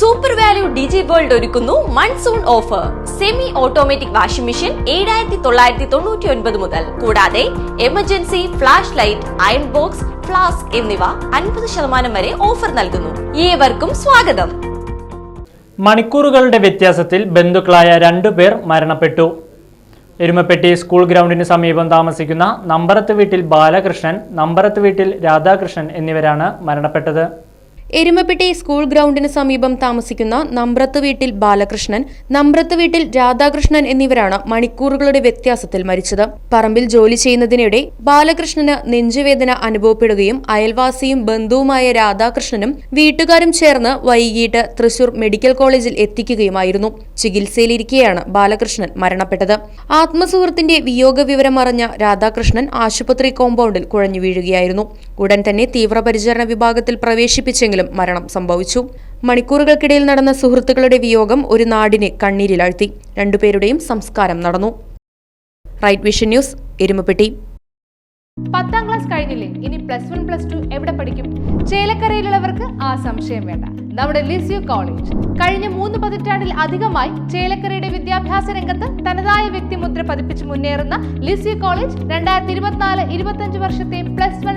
Super value digi world ഒരുക്കുന്നു monsoon offer semi automatic washing machine ഏഴായിരത്തി തൊള്ളായിരത്തി തൊണ്ണൂറ്റി ഒൻപത് മുതൽ. കൂടാതെ emergency flash light iron box flask എന്നിവ അൻപത് ശതമാനം വരെ ഓഫർ നൽകുന്നു. ഏവർക്കും സ്വാഗതം. മണിക്കൂറുകളുടെ വ്യത്യാസത്തിൽ ബന്ധുക്കളായ രണ്ടു പേർ മരണപ്പെട്ടു. എരുമപ്പെട്ടി സ്കൂൾ ഗ്രൗണ്ടിന് സമീപം താമസിക്കുന്ന നമ്പറത്ത് വീട്ടിൽ ബാലകൃഷ്ണൻ നമ്പറത്ത് വീട്ടിൽ രാധാകൃഷ്ണൻ എന്നിവരാണ് മരണപ്പെട്ടത്. എരുമപ്പെട്ടി സ്കൂൾ ഗ്രൗണ്ടിന് സമീപം താമസിക്കുന്ന നമ്പ്രത്ത് വീട്ടിൽ ബാലകൃഷ്ണൻ നമ്പ്രത്ത് വീട്ടിൽ രാധാകൃഷ്ണൻ എന്നിവരാണ് മണിക്കൂറുകളുടെ വ്യത്യാസത്തിൽ മരിച്ചത്. പറമ്പിൽ ജോലി ചെയ്യുന്നതിനിടെ ബാലകൃഷ്ണന് നെഞ്ചുവേദന അനുഭവപ്പെടുകയും അയൽവാസിയും ബന്ധുവുമായ രാധാകൃഷ്ണനും വീട്ടുകാരും ചേർന്ന് വൈകിട്ട് തൃശൂർ മെഡിക്കൽ കോളേജിൽ എത്തിക്കുകയുമായിരുന്നു. ചികിത്സയിലിരിക്കെയാണ് ബാലകൃഷ്ണൻ മരണപ്പെട്ടത്. ആത്മസുഹൃത്തിന്റെ വിയോഗ വിവരമറിഞ്ഞ രാധാകൃഷ്ണൻ ആശുപത്രി കോമ്പൗണ്ടിൽ കുഴഞ്ഞു വീഴുകയായിരുന്നു ഉടൻ തന്നെ തീവ്രപരിചരണ വിഭാഗത്തിൽ പ്രവേശിപ്പിച്ചെങ്കിലും മരണം സംഭവിച്ചു. മണിക്കൂറുകൾക്കിടയിൽ നടന്ന സുഹൃത്തുക്കളുടെ വിയോഗം ഒരു നാടിനെ കണ്ണീരിലാഴ്ത്തി രണ്ടുപേരുടെയും സംസ്കാരം നടന്നു. Right vision news Erumapetty. പത്താം ക്ലാസ് കഴിഞ്ഞില്ലേ? ഇനി പ്ലസ് വൺ പ്ലസ് ടു എവിടെ പഠിക്കും? ചേലക്കരയിലുള്ളവർക്ക് ആ സംശയം വേണ്ട. നമ്മുടെ ലിസ്യു കോളേജ്. കഴിഞ്ഞ മൂന്ന് പതിറ്റാണ്ടിൽ അധികമായി ചേലക്കരയുടെ വിദ്യാഭ്യാസ രംഗത്ത് തനതായ വ്യക്തിമുദ്ര പതിപ്പിച്ച് മുന്നേറുന്ന ലിസ്യു കോളേജ് രണ്ടായിരത്തി ഇരുപത്തിനാല് ഇരുപത്തഞ്ച് വർഷത്തെ പ്ലസ് വൺ